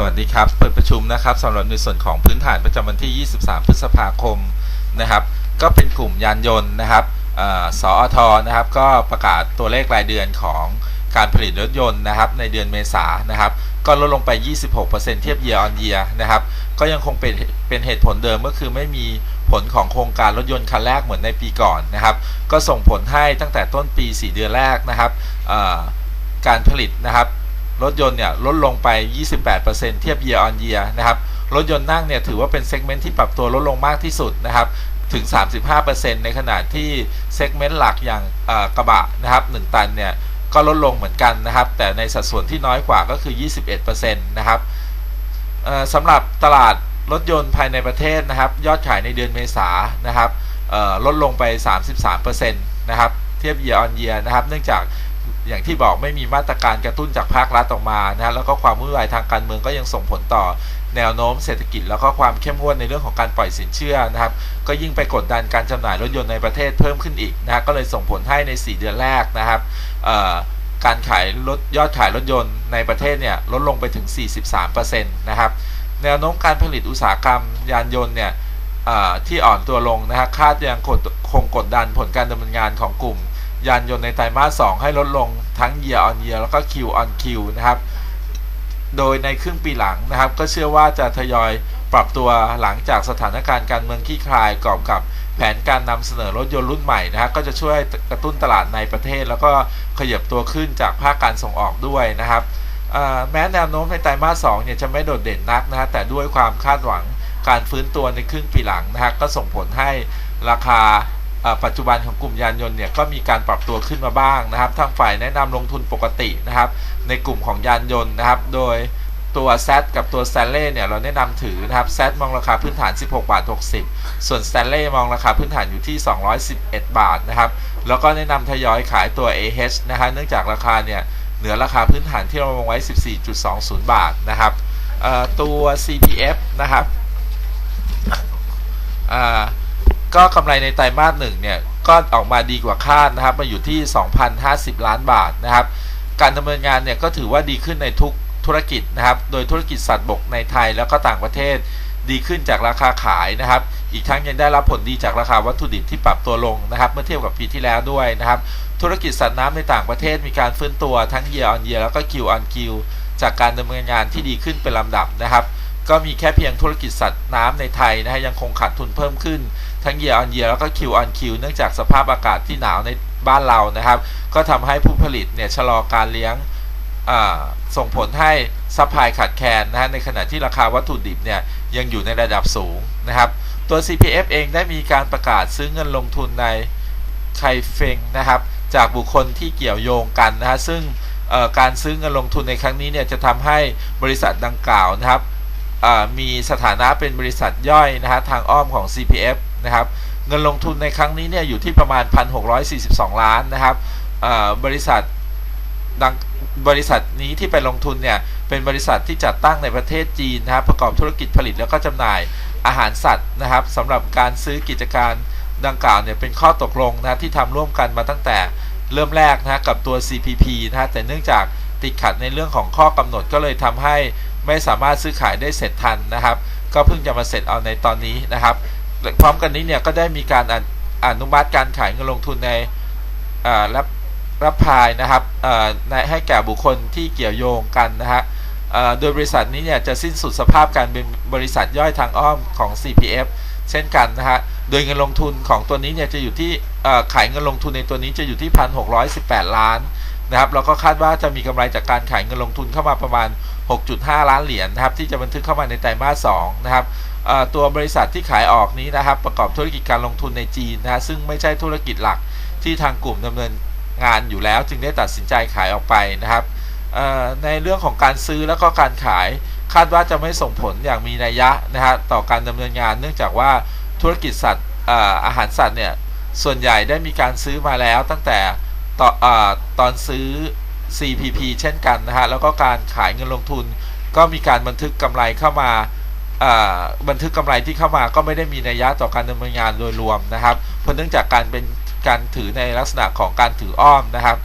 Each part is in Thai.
สวัสดีครับ เปิดประชุมนะครับสำหรับในส่วนของพื้นฐานประจำวันที่ 23 พฤษภาคมนะครับ ก็เป็นกลุ่มยานยนต์นะครับออสอทนะครับ ก็ประกาศตัวเลขรายเดือนของการผลิตรถยนต์นะครับ ในเดือนเมษานะครับ ก็ลดลงไป 26%เทียบ year on year นะครับ ก็ยังคงเป็นเป็นเหตุผลเดิมก็คือไม่มีผลของโครงการรถยนต์คันแรกเหมือนในปีก่อนนะครับ ก็ส่งผลให้ตั้งแต่ต้นปี 4 เดือนแรกนะครับการผลิตนะครับ รถยนต์เนี่ยลดลงไป 28%เทียบ year on year นะครับ รถยนต์นั่งเนี่ยถือว่าเป็นเซกเมนต์ที่ปรับตัวลดลงมากที่สุดนะครับ ถึง 35%ในขณะที่เซกเมนต์หลักอย่างกระบะนะครับ 1 ตันเนี่ยก็ลดลงเหมือนกันนะครับ แต่ในสัดส่วนที่น้อยกว่าก็คือ 21%นะครับสำหรับตลาดรถยนต์ภายในประเทศนะครับ ยอดขายในเดือนเมษานะครับลดลงไป 33%นะครับ เทียบ year on year นะครับ เนื่องจาก อย่างที่บอกไม่มีมาตรการกระตุ้นจากภาครัฐออกมานะแล้วก็ความวุ่นวายทางการเมืองก็ยังส่งผลต่อแนวโน้มเศรษฐกิจแล้วก็ความเข้มงวดในเรื่องของการปล่อยสินเชื่อนะครับ ก็ยิ่งไปกดดันการจำหน่ายรถยนต์ในประเทศเพิ่มขึ้นอีกนะก็เลยส่งผลให้ใน 4 เดือนแรกนะครับการขายรถยอดขายรถยนต์ในประเทศเนี่ยลดลงไปถึง 43%นะครับแนวโน้มการผลิตอุตสาหกรรมยานยนต์เนี่ยที่อ่อนตัวลงนะฮะคาดยังคงคงกดดันผลการดำเนินงานของกลุ่ม ยานยนต์ในไตรมาส 2 ให้ลดลงทั้ง year on year แล้วก็ Q on Q นะครับ โดยในครึ่งปีหลังนะครับ ก็เชื่อว่าจะทยอยปรับตัวหลังจากสถานการณ์การเมืองคลี่คลายกอบกับแผนการนำเสนอรถยนต์รุ่นใหม่นะครับก็จะช่วยกระตุ้นตลาดในประเทศ แล้วก็ขยับตัวขึ้นจากภาคการส่งออกด้วยนะครับแม้แนวโน้มในไตรมาส 2 เนี่ยจะไม่โดดเด่นนักนะฮะแต่ด้วยความคาดหวังการฟื้นตัวในครึ่งปีหลังนะฮะก็ส่งผลให้ราคา ปัจจุบันของกลุ่มยานยนต์เนี่ยก็มีการปรับตัวขึ้นมาบ้างนะครับทางฝ่ายแนะนำลงทุนปกตินะครับ ในกลุ่มของยานยนต์นะครับ โดยตัว Z กับตัว s t a n l e y เนี่ยเราแนะนำถือนะครับ Z มองราคาพื้นฐาน 16 บาท 60 ส่วน s t a n l e y มองราคาพื้นฐานอยู่ที่ 211 บาทนะครับ แล้วก็แนะนำทยอยขายตัว AH นะฮะเนื่องจากราคาเนี่ยเหนือราคาพื้นฐานที่เราวางไว้ 14.20 บาทนะครับตัว CPF นะครับ ก็กำไรในไตรมาสหนึ่งเนี่ยก็ออกมาดีกว่าคาดนะครับมาอยู่ที่ 2,050 ล้านบาทนะครับ การดำเนินงานเนี่ยก็ถือว่าดีขึ้นในทุกธุรกิจนะครับ โดยธุรกิจสัตว์บกในไทยแล้วก็ต่างประเทศดีขึ้นจากราคาขายนะครับ อีกทั้งยังได้รับผลดีจากราคาวัตถุดิบที่ปรับตัวลงนะครับ เมื่อเทียบกับปีที่แล้วด้วยนะครับ ธุรกิจสัตว์น้ำในต่างประเทศมีการฟื้นตัวทั้ง year on year แล้วก็ Q on Q จากการดำเนินงานที่ดีขึ้นเป็นลำดับนะครับ ก็มีแค่เพียงธุรกิจสัตว์น้ำในไทยนะฮะยังคงขาดทุนเพิ่มขึ้น ทั้ง year on year แล้วก็ Q on Q เนื่องจากสภาพอากาศที่หนาวในบ้านเรานะครับ ก็ทำให้ผู้ผลิตเนี่ยชะลอการเลี้ยงส่งผลให้ซัพพลายขาดแคลนนะฮะในขณะที่ราคาวัตถุดิบเนี่ยยังอยู่ในระดับสูงนะครับตัว CPF เองได้มีการประกาศซื้อเงินลงทุนในไคเฟงนะครับจากบุคคลที่เกี่ยวโยงกันนะฮะซึ่งการซื้อเงินลงทุนในครั้งนี้เนี่ยจะทำให้บริษัทดังกล่าวนะครับ มีสถานะเป็นบริษัทย่อยนะฮะทางอ้อมของ CPF นะครับเงินลงทุนในครั้งนี้เนี่ยอยู่ที่ประมาณ 1,642 ล้านนะครับบริษัทดังบริษัทนี้ที่ไปลงทุนเนี่ยเป็นบริษัทที่จัดตั้งในประเทศจีนนะครับประกอบธุรกิจผลิตแล้วก็จำหน่ายอาหารสัตว์นะครับสำหรับการซื้อกิจการดังกล่าวเนี่ยเป็นข้อตกลงนะที่ทำร่วมกันมาตั้งแต่เริ่มแรกนะฮะกับตัว CPP นะฮะแต่เนื่องจากติดขัดในเรื่องของข้อกำหนดก็เลยทำให้ ไม่สามารถซื้อขายได้เสร็จทันนะครับ ก็เพิ่งจะมาเสร็จเอาในตอนนี้นะครับ พร้อมกันนี้เนี่ยก็ได้มีการอนุอนุมัติการขายเงินลงทุนในรับรับพายนะครับในให้แก่บุคคลที่เกี่ยวโยงกันนะฮะโดยบริษัทนี้เนี่ยจะสิ้นสุดสภาพการเป็นบริษัทย่อยทางอ้อมของ CPF เช่นกันนะฮะ โดยเงินลงทุนของตัวนี้เนี่ยจะอยู่ที่ขายเงินลงทุนในตัวนี้จะอยู่ที่ 1,618 ล้าน นะครับแล้วก็คาดว่าจะมีกำไรจากการขายเงินลงทุนเข้ามาประมาณ 6.5 ล้านเหรียญนะครับที่จะบันทึกเข้ามาในไตรมาส2นะครับตัวบริษัทที่ขายออกนี้นะครับ ประกอบธุรกิจการลงทุนในจีนนะซึ่งไม่ใช่ธุรกิจหลักที่ทางกลุ่มดำเนินงานอยู่แล้ว จึงได้ตัดสินใจขายออกไปนะครับในเรื่องของการซื้อแล้วก็การขายคาดว่าจะไม่ส่งผลอย่างมีนัยยะนะฮะต่อการดำเนินงาน เนื่องจากว่าธุรกิจสัตว์อาหารสัตว์เนี่ยส่วนใหญ่ได้มีการซื้อมาแล้วตั้งแต่ ตอนเอ่อตอนซื้อ CPP เช่นกันนะฮะแล้วก็การขายเงินลงทุน ก็มีการบันทึกกำไรเข้ามาบันทึกกำไรที่เข้ามาก็ไม่ได้มีนัยยะต่อการดำเนินงานโดยรวมนะครับ เพราะเนื่องจากการเป็นการถือในลักษณะของการถืออ้อมนะครับ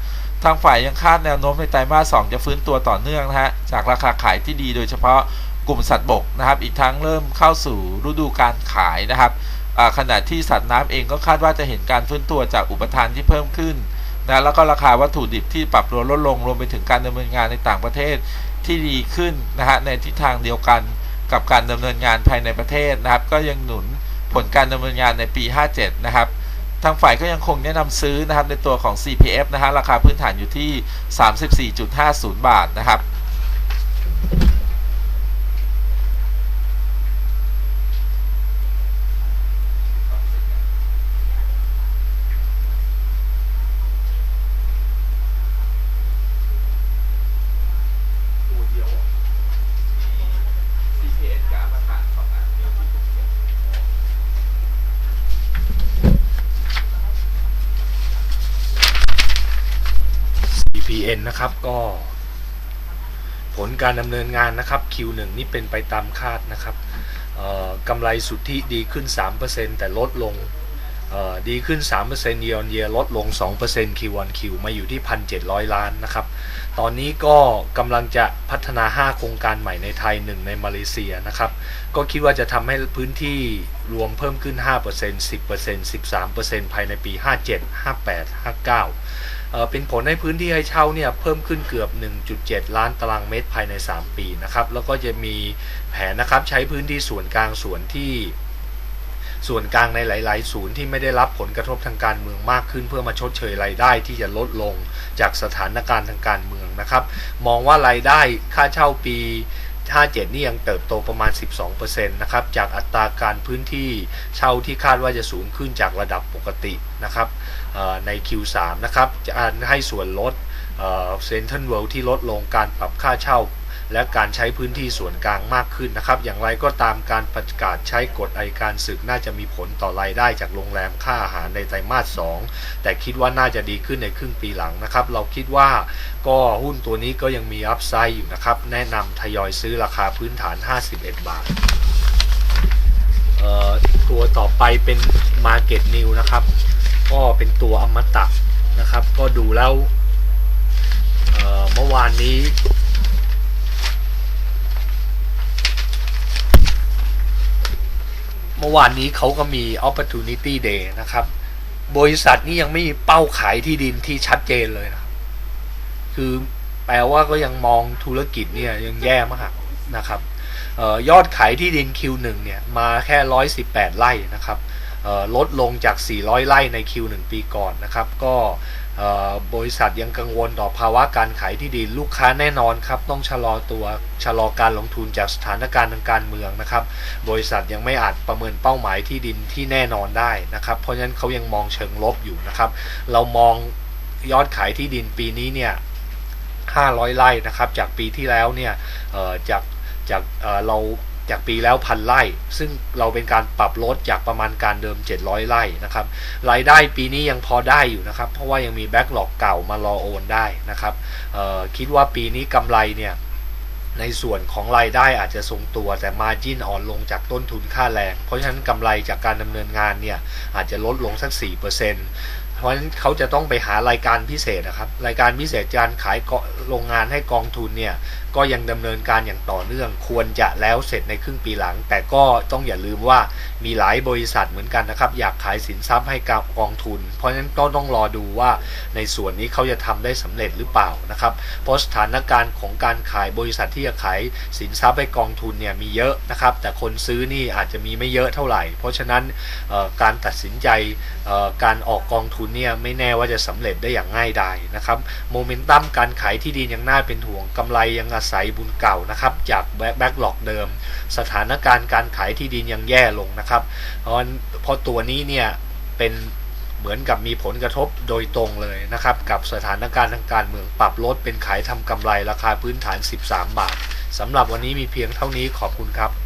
ทางฝ่ายยังคาดแนวโน้มในไตรมาส 2 จะฟื้นตัวต่อเนื่องนะฮะจากราคาขายที่ดีโดยเฉพาะกลุ่มสัตว์บกนะครับ อีกทั้งเริ่มเข้าสู่ฤดูการขายนะครับขณะที่สัตว์น้ำเองก็คาดว่าจะเห็นการฟื้นตัวจากอุปทานที่เพิ่มขึ้น นะแล้วก็ราคาวัตถุดิบที่ปรับตัวลดลงรวมไปถึงการดำเนินงานในต่างประเทศที่ดีขึ้นนะฮะในทิศทางเดียวกันกับการดำเนินงานภายในประเทศนะครับ ก็ยังหนุนผลการดำเนินงานในปี 57 นะครับ ทางฝ่ายก็ยังคงแนะนำซื้อนะครับในตัวของ CPF นะฮะราคาพื้นฐานอยู่ที่ 34.50 บาทนะครับ ตัวเดียว CPF กับมาตรฐานสองอันเดียวที่ผมเก็บ CPN นะครับก็ผลการดำเนินงานนะครับ Q1 นี่เป็นไปตามคาดนะครับกำไรสุทธิดีขึ้น 3%แต่ลดลงดีขึ้น 3% year on year ลดลง 2% Q on Q มาอยู่ที่ 1,700 ล้านนะครับ ตอนนี้ก็กำลังจะพัฒนา 5 โครงการใหม่ในไทย 1 ในมาเลเซียนะครับ ก็คิดว่าจะทำให้พื้นที่รวมเพิ่มขึ้น 5% 10% 13%ภายในปี 57 58 59 เป็นผลให้พื้นที่ให้เช่าเนี่ยเพิ่มขึ้นเกือบ 1.7 ล้านตารางเมตรภายใน 3 ปีนะครับ แล้วก็จะมีแผนนะครับใช้พื้นที่ส่วนกลางส่วนที่ส่วนกลางในหลาย ๆ ศูนย์ที่ไม่ได้รับผลกระทบทางการเมืองมากขึ้น เพื่อมาชดเชยรายได้ที่จะลดลงจากสถานการณ์ทางการเมืองนะครับ มองว่ารายได้ค่าเช่าปี 57 นี่ยังเติบโตประมาณ 12%นะครับ จากอัตราการพื้นที่เช่าที่คาดว่าจะสูงขึ้นจากระดับปกตินะครับใน Q3 นะครับจะให้ส่วนลด เซ็นทรัลเวิลด์ที่ลดลงการปรับค่าเช่า และการใช้พื้นที่ส่วนกลางมากขึ้นนะครับ อย่างไรก็ตามการประกาศใช้กฎไอการศึกน่าจะมีผลต่อรายได้จากโรงแรมค่าอาหารในไตรมาส 2 แต่คิดว่าน่าจะดีขึ้นในครึ่งปีหลังนะครับ เราคิดว่าก็หุ้นตัวนี้ก็ยังมีอัพไซด์อยู่นะครับ แนะนำทยอยซื้อราคาพื้นฐาน 51 บาทตัวต่อไปเป็น Market New นะครับ ก็เป็นตัวอมตะนะครับ ก็ดูแล้ว เมื่อวานนี้ เมื่อวานนี้เขาก็มี opportunity day นะครับ บริษัทนี้ยังไม่มีเป้าขายที่ดินที่ชัดเจนเลยนะคือแปลว่าก็ยังมองธุรกิจเนี่ยยังแย่มากนะครับออยอดขายที่ดิน Q1 เนี่ยมาแค่ 118 ไร่นะครับลดลงจาก 400 ไร่ใน Q1 ปีก่อนนะครับ ก็ บริษัทยังกังวลต่อภาวะการขายที่ดินลูกค้าแน่นอนครับ ต้องชะลอตัวชะลอการลงทุนจากสถานการณ์ทางการเมืองนะครับ บริษัทยังไม่อาจประเมินเป้าหมายที่ดินที่แน่นอนได้นะครับ เพราะฉะนั้นเขายังมองเชิงลบอยู่นะครับ เรามองยอดขายที่ดินปีนี้เนี่ย500ไร่นะครับ จากปีที่แล้วเนี่ยจากจากเรา จากปีแล้วพันไร่ ซึ่งเราเป็นการปรับลดจากประมาณการเดิม 700 ไร่นะครับรายได้ปีนี้ยังพอได้อยู่นะครับ เพราะว่ายังมีแบ็กหลอกเก่ามารอโอนได้นะครับคิดว่าปีนี้กำไรเนี่ยในส่วนของรายได้อาจจะทรงตัวแต่มาจิ้นอ่อนลงจากต้นทุนค่าแรง เพราะฉะนั้นกำไรจากการดำเนินงานเนี่ยอาจจะลดลงสัก 4%เราะฉะนั้นเขาจะต้องไปหารายการพิเศษนะครับ รายการพิเศษการขายกาะโรงงานให้กองทุนเนี่ยก็ยังดำเนินการอย่างต่อเนื่อง ควรจะแล้วเสร็จในครึ่งปีหลัง แต่ก็ต้องอย่าลืมว่ามีหลายบริษัทเหมือนกันนะครับ อยากขายสินทรัพย์ให้กับกองทุน เพราะฉะนั้นก็ต้องรอดูว่าในส่วนนี้เขาจะทำได้สำเร็จหรือเปล่านะครับ เพราะสถานการณ์ของการขายบริษัทที่จะขายสินทรัพย์ให้กองทุนเนี่ยมีเยอะนะครับ แต่คนซื้อนี่อาจจะมีไม่เยอะเท่าไหร่ เพราะฉะนั้นการตัดสินใจการออกกองทุนเนี่ยไม่แน่ว่าจะสำเร็จได้อย่างง่ายดายนะครับโมเมนตัมการขายที่ดินยังน่าเป็นห่วงกำไรยังอาศัยบุญเก่านะครับจากแบ็กหลอกเดิม สถานการณ์การขายที่ดินยังแย่ลงนะครับเพราะเพราะตัวนี้เนี่ยเป็นเหมือนกับมีผลกระทบโดยตรงเลยนะครับ กับสถานการณ์ทางการเมืองปรับลดเป็นขายทำกำไรราคาพื้นฐาน 13 บาทสำหรับวันนี้มีเพียงเท่านี้ขอบคุณครับ